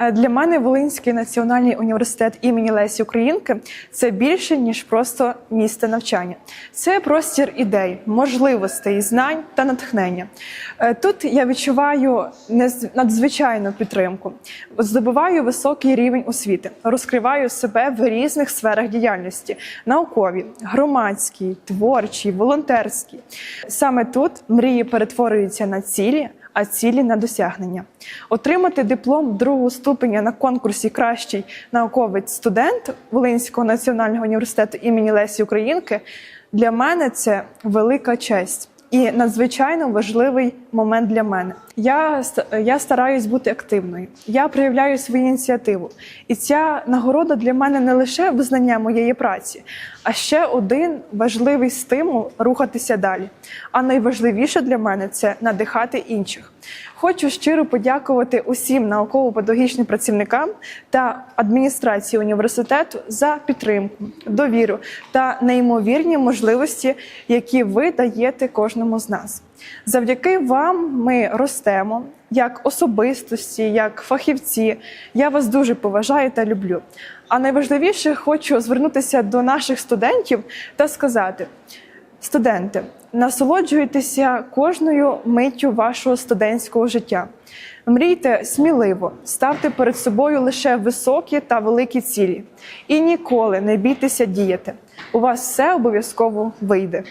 Е, Для мене Волинський національний університет імені Лесі Українки це більше ніж просто місце навчання. Це простір ідей, можливостей, знань та натхнення. Е, Тут я відчуваю надзвичайну підтримку, здобуваю високий рівень освіти, розкриваю себе в різних сферах діяльності: науковій, громадській, творчій, волонтерській. Саме тут мрії перетворюються на цілі а цілі на досягнення. Отримати диплом другого ступеня на конкурсі Кращий науковець студент Волинського національного університету імені Лесі Українки для мене це велика честь. І надзвичайно важливий момент для мене. Я, я стараюсь бути активною. Я проявляю свою ініціативу. І ця нагорода для мене не лише визнання моєї праці, а ще один важливий стимул рухатися далі. А найважливіше для мене це надихати інших. Хочу щиро подякувати усім науково-педагогічним працівникам та адміністрації університету за підтримку, довіру та неймовірні можливості, які ви даєте кожному з нас. Завдяки вам ми ростемо як особистості, як фахівці. Я вас дуже поважаю та люблю. А найважливіше хочу звернутися до наших студентів та сказати: студенти, насолоджуйтеся кожною миттю вашого студентського життя. Мрійте сміливо, ставте перед собою лише високі та великі цілі. І ніколи не бійтеся діяти. У вас все обов'язково вийде.